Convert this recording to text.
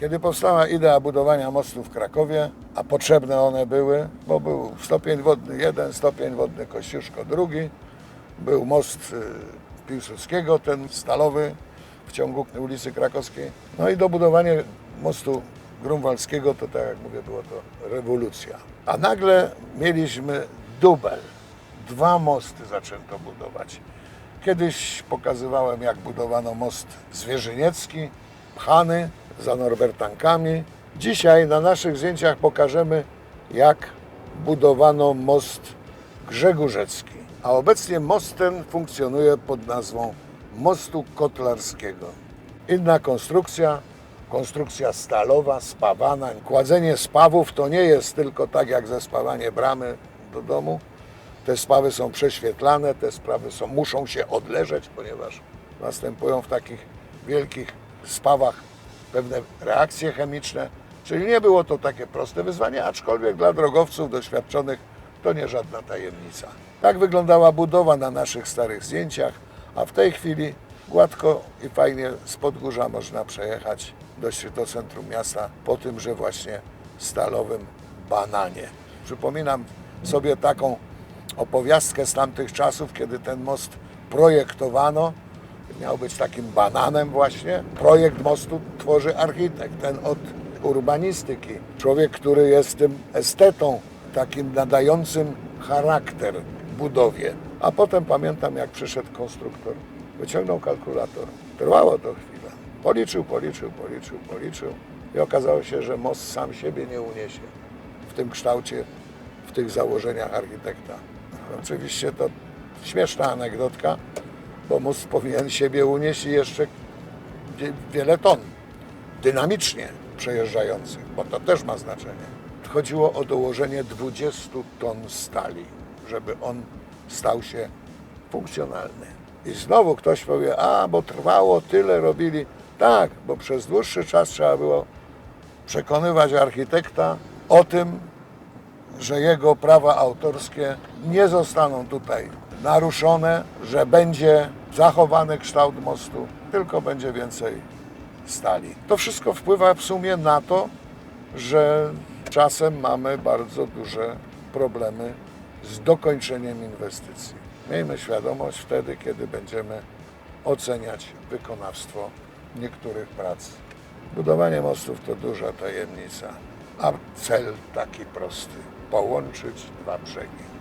Kiedy powstała idea budowania mostu w Krakowie, a potrzebne one były, bo był stopień wodny jeden, stopień wodny Kościuszko drugi, był most y, Piłsudskiego, ten stalowy w ciągu ulicy Krakowskiej. No i dobudowanie mostu grunwaldzkiego to tak jak mówię, było to rewolucja. A nagle mieliśmy dubel. Dwa mosty zaczęto budować. Kiedyś pokazywałem, jak budowano most zwierzyniecki, pchany za Norbertankami. Dzisiaj na naszych zdjęciach pokażemy, jak budowano most Grzegórzecki. A obecnie most ten funkcjonuje pod nazwą Mostu Kotlarskiego. Inna konstrukcja, konstrukcja stalowa, spawana. Kładzenie spawów to nie jest tylko tak jak zespawanie bramy do domu. Te spawy są prześwietlane, te sprawy są, muszą się odleżeć, ponieważ następują w takich wielkich spawach pewne reakcje chemiczne. Czyli nie było to takie proste wyzwanie, aczkolwiek dla drogowców doświadczonych to nie żadna tajemnica. Tak wyglądała budowa na naszych starych zdjęciach, a w tej chwili gładko i fajnie z Podgórza można przejechać do, do centrum miasta po tymże właśnie stalowym bananie. Przypominam sobie taką opowiastkę z tamtych czasów, kiedy ten most projektowano. Miał być takim bananem właśnie. Projekt mostu tworzy architekt, ten od urbanistyki. Człowiek, który jest tym estetą, takim nadającym charakter budowie. A potem pamiętam, jak przyszedł konstruktor, wyciągnął kalkulator. Trwało to chwilę. Policzył, policzył, policzył, policzył i okazało się, że most sam siebie nie uniesie w tym kształcie, w tych założeniach architekta. Oczywiście to śmieszna anegdotka, bo most powinien siebie unieść jeszcze wie- wiele ton dynamicznie przejeżdżających, bo to też ma znaczenie. Chodziło o dołożenie 20 ton stali, żeby on stał się funkcjonalny. I znowu ktoś powie, a bo trwało, tyle robili. Tak, bo przez dłuższy czas trzeba było przekonywać architekta o tym, że jego prawa autorskie nie zostaną tutaj naruszone, że będzie zachowany kształt mostu, tylko będzie więcej stali. To wszystko wpływa w sumie na to, że czasem mamy bardzo duże problemy z dokończeniem inwestycji. Miejmy świadomość wtedy, kiedy będziemy oceniać wykonawstwo niektórych prac. Budowanie mostów to duża tajemnica, a cel taki prosty połączyć dwa brzegi.